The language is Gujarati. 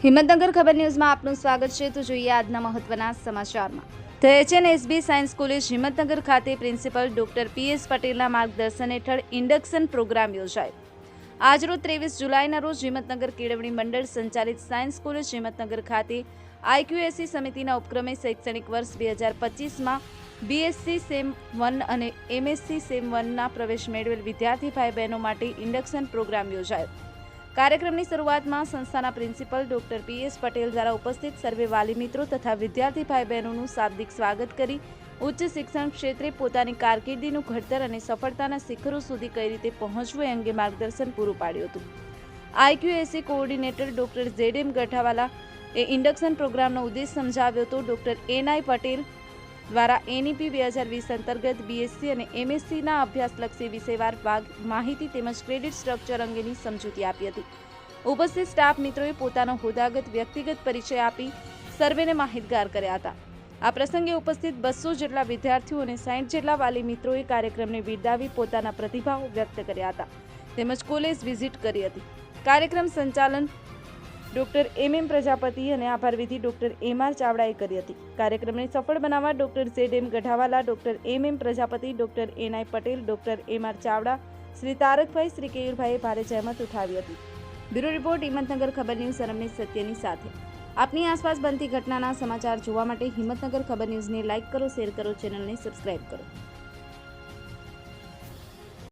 હિંમતનગર ખબર ન્યૂઝમાં આપનું સ્વાગત છે. તો જોઈએ આજના મહત્વના સમાચારમાં. તો એચએનએસબી સાયન્સ કોલેજ હિંમતનગર ખાતે પ્રિન્સિપલ ડોક્ટર પીએસ પટેલના માર્ગદર્શન હેઠળ ઇન્ડક્શન પ્રોગ્રામ યોજાયો. આજરોજ ત્રેવીસ જુલાઈના રોજ હિંમતનગર કેળવણી મંડળ સંચાલિત સાયન્સ કોલેજ હિંમતનગર ખાતે આઈક્યુએસસી સમિતિના ઉપક્રમે શૈક્ષણિક વર્ષ બે હજાર પચીસમાં બીએસસી સેમ વન અને એમએસસી સેમ વનના પ્રવેશ મેળવેલ વિદ્યાર્થી ભાઈ બહેનો માટે ઇન્ડક્શન પ્રોગ્રામ યોજાયો. કાર્યક્રમની શરૂઆતમાં સંસ્થાના પ્રિન્સિપલ ડોક્ટર પીએસ પટેલ દ્વારા ઉપસ્થિત સર્વે વાલી મિત્રો તથા વિદ્યાર્થી ભાઈ બહેનોનું શાબ્દિક સ્વાગત કરી ઉચ્ચ શિક્ષણ ક્ષેત્રે પોતાની કારકિર્દીનું ઘડતર અને સફળતાના શિખરો સુધી કઈ રીતે પહોંચવું એ અંગે માર્ગદર્શન પૂરું પાડ્યું હતું. IQAC coordinator doctor Z M Gathawala એ ઇન્ડક્શન પ્રોગ્રામનો ઉદ્દેશ સમજાવ્યો હતો. ડોક્ટર એનઆઈ પટેલ દ્વારા એનઈપી બે હજાર વીસ અંતર્ગત બીએસસી અને એમએસસીના અભ્યાસલક્ષી વિષયવાર માહિતી તેમજ ક્રેડિટ સ્ટ્રક્ચર અંગેની સમજૂતી આપી હતી. ઉપસ્થિત સ્ટાફ મિત્રોએ પોતાનો હોદાગત વ્યક્તિગત પરિચય આપી સર્વેને માહિતગાર કર્યા હતા. આ પ્રસંગે ઉપસ્થિત બસો જેટલા વિદ્યાર્થીઓ અને સાઠ જેટલા વાલી મિત્રોએ કાર્યક્રમને બિરદાવી પોતાના પ્રતિભાવો વ્યક્ત કર્યા હતા. તેમજ કોલેજ વિઝિટ કરી હતી. કાર્યક્રમ સંચાલન ડોક્ટર એમ એમ પ્રજાપતિ અને આભાર વિધિ ડોક્ટર એમ આર ચાવડાએ કરી હતી. કાર્યક્રમને સફળ બનાવવા doctor Z M Gadhawala, doctor M M Prajapati, doctor NI Patel, doctor M R Chavda, Shri Tarakbhai, Shri કેયુરભાઈએ ભારે જહેમત ઉઠાવી હતી. બ્યુરો રિપોર્ટ, હિંમતનગર ખબર ન્યૂઝ સરમની સત્યની સાથે. આપની આસપાસ બનતી ઘટનાના સમાચાર જોવા માટે હિંમતનગર ખબર ન્યૂઝને લાઇક કરો, શેર કરો, ચેનલને સબસ્ક્રાઇબ કરો.